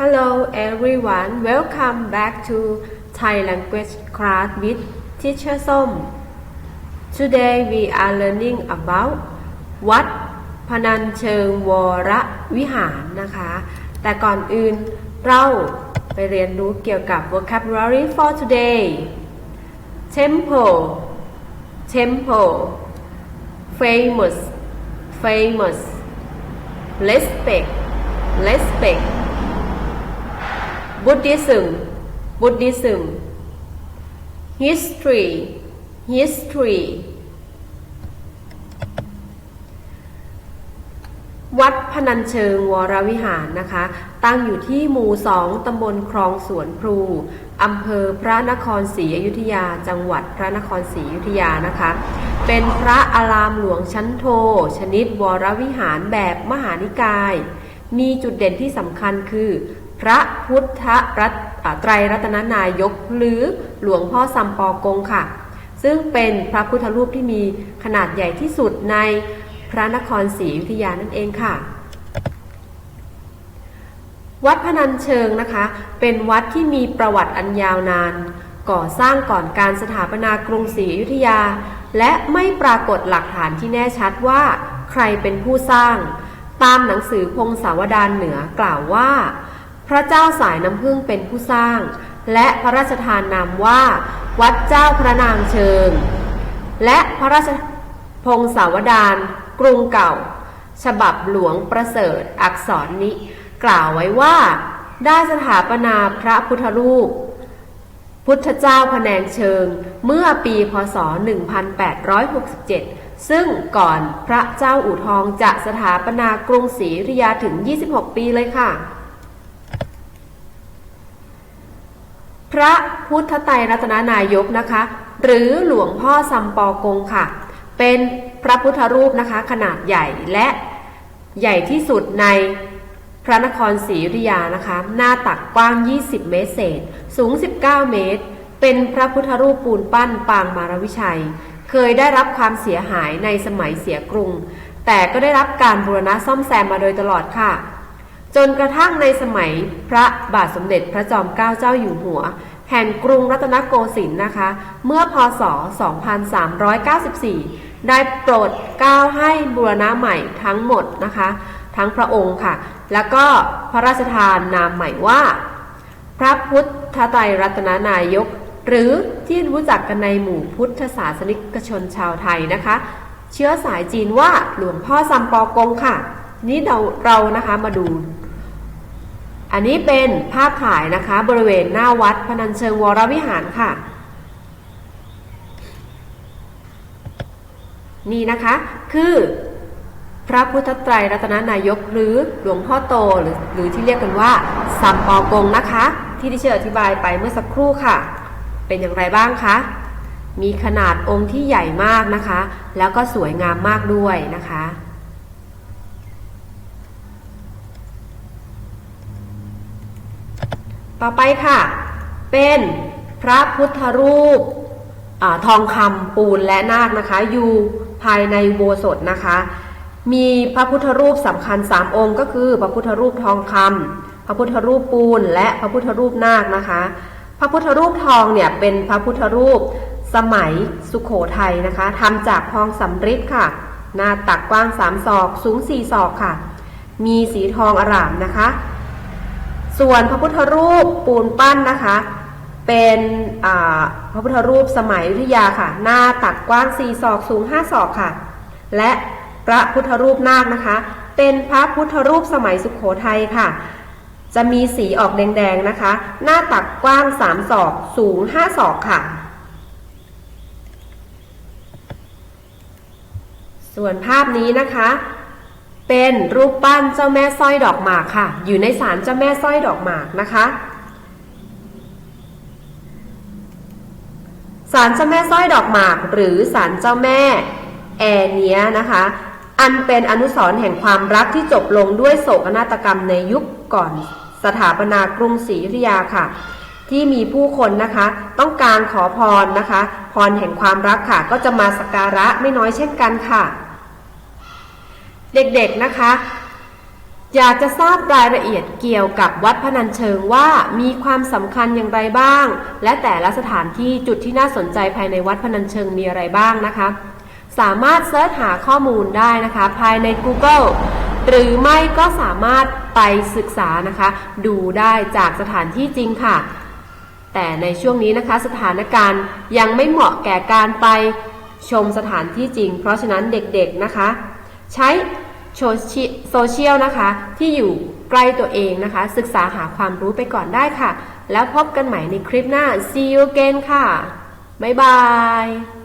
Hello everyone, welcome back to Thai language class with Teacher Som. Today we are learning about วัดพนัญเชิงวรวิหารนะคะ แต่ก่อนอื่นเราไปเรียนรู้เกี่ยวกับ vocabulary for today temple temple famous famous respect respect Buddhism Buddhism history history วัดพนัญเชิงวรวิหารนะคะ ตั้งอยู่ที่หมู่สองตำบลคลองสวนพลูอำเภอพระนครศรีอยุธยา จังหวัดพระนครศรีอยุธยานะคะ เป็นพระอารามหลวงชั้นโท ชนิดวรวิหารแบบมหานิกาย มีจุดเด่นที่สำคัญคือ พระพุทธรัตไตรรัตนนายก หรือหลวงพ่อซัมปอกงค่ะ ซึ่งเป็นพระพุทธรูปที่มีขนาดใหญ่ที่สุดในพระนครศรีอยุธยานั่นเองค่ะ วัดพนัญเชิงนะคะ เป็นวัดที่มีประวัติอันยาวนาน ก่อสร้างก่อนการสถาปนากรุงศรีอยุธยา และไม่ปรากฏหลักฐานที่แน่ชัดว่าใครเป็นผู้สร้าง ตามหนังสือพงศาวดารเหนือกล่าวว่า พระเจ้าสายน้ำพึ่งเป็นผู้สร้าง และพระราชทานนามว่า วัดเจ้าพระนางเชิง และพระราชพงศาวดารกรุงเก่า ฉบับหลวงประเสริฐอักษรนี้ กล่าวไว้ว่า ได้สถาปนาพระพุทธรูป พุทธเจ้าพระแนงเชิง เมื่อปีพศ 1867ซึ่งก่อนพระเจ้าอู่ทองจะสถาปนากรุงศรีอยุธยาถึง 26 ปีเลยค่ะ พระพุทธไตรรัตนนายกนะคะ หรือหลวงพ่อซัมปอกงค่ะ เป็นพระพุทธรูปนะคะขนาดใหญ่และใหญ่ที่สุดในพระนครศรีอยุธยานะคะ หน้าตักกว้าง 20 เมตรเศษ สูง 19 เมตร เป็นพระพุทธรูปปูนปั้นปางมารวิชัย เคยได้รับความเสียหายในสมัยเสียกรุง แต่ก็ได้รับการบูรณะซ่อมแซมมาโดยตลอดค่ะ จนกระทั่งในสมัยพระบาทสมเด็จพระจอมเกล้าเจ้าอยู่หัว แห่งกรุงรัตนโกสินทร์นะคะ เมื่อพศ 2394 ได้โปรดเกล้าให้บูรณะใหม่ทั้งหมดนะคะ ทั้งพระองค์ค่ะ แล้วก็พระราชทานนามใหม่ว่า พระพุทธไตรรัตนนายก หรือที่รู้จักกันในหมู่พุทธศาสนิกชนชาวไทยนะคะ เชื้อสายจีนว่าหลวงพ่อซัมปอกงค่ะ นี่เราเรานะคะมาดู อันนี้เป็นภาพถ่ายนะคะบริเวณหน้าวัดพนัญเชิงวรวิหารค่ะ นี่นะคะคือพระพุทธไตรรัตนนายกหรือหลวงพ่อโตหรือหรือที่เรียกกันว่าสัมปอกงนะคะ ที่ที่เชออธิบายไปเมื่อสักครู่ค่ะ เป็นอย่างไรบ้างคะมีขนาดองค์ที่ใหญ่มากนะคะ แล้วก็สวยงามมากด้วยนะคะ ต่อไปค่ะ เป็นพระพุทธรูปอทองคำปูนและนาคนะคะ อยู่ภายในโบสถนะคะ มีพระพุทธรูปสำคัญ 3 องค์ ก็คือ พระพุทธรูปทองคำพระพุทธรูปปูน และพระพุทธรูปนาคนะคะ พระพุทธรูปทองเนี่ยเป็นพระพุทธรูปสมัยสุขโขทัยนะคะทำจากทองสำริดค่ะ หน้าตักกว้าง 3 ศอก สูง 4 ศอกค่ะ มีสีทองอร่ามนะคะ ส่วนพระพุทธรูปปูนปั้นนะคะ เป็นพระพุทธรูปสมัยยุธยาค่ะ หน้าตักกว้าง 4 ศอกสูง 5 ศอกค่ะ และพระพุทธรูปนาคนะคะ เป็นพระพุทธรูปสมัยสุขโขทัยค่ะ จะมีสีออกแดงๆนะคะ หน้าตักกว้าง 3 ศอกสูง 5 ศอกค่ะส่วนภาพนี้นะคะ เป็นรูปปั้นเจ้าแม่สร้อยดอกหมากค่ะ อยู่ในศาลเจ้าแม่สร้อยดอกหมากนะคะศาลเจ้าแม่สร้อยดอกหมาก หรือศาลเจ้าแม่แอเนียนะคะ อันเป็นอนุสรณ์แห่งความรักที่จบลงด้วยโศกนาฏกรรมในยุคก่อนสถาปนากรุงศรีอยุธยาค่ะ ที่มีผู้คนนะคะ ต้องการขอพรนะคะ พรแห่งความรักค่ะ ก็จะมาสักการะไม่น้อยเช่นกันค่ะ เด็กๆนะคะ อยากจะทราบรายละเอียดเกี่ยวกับวัดพนัญเชิงว่ามีความสำคัญอย่างไรบ้าง และแต่ละสถานที่จุดที่น่าสนใจภายในวัดพนัญเชิงมีอะไรบ้างนะคะ สามารถเสิร์ชหาข้อมูลได้นะคะ ภายใน Google หรือไม่ก็สามารถไปศึกษานะคะ ดูได้จากสถานที่จริงค่ะ แต่ในช่วงนี้นะคะสถานการณ์ยังไม่เหมาะแก่การไปชมสถานที่จริง เพราะฉะนั้นเด็กๆนะคะ ใช้โซเชียลนะคะ ที่อยู่ใกล้ตัวเองนะคะ ศึกษาหาความรู้ไปก่อนได้ค่ะ แล้วพบกันใหม่ในคลิปหน้า see you again ค่ะ บ๊ายบาย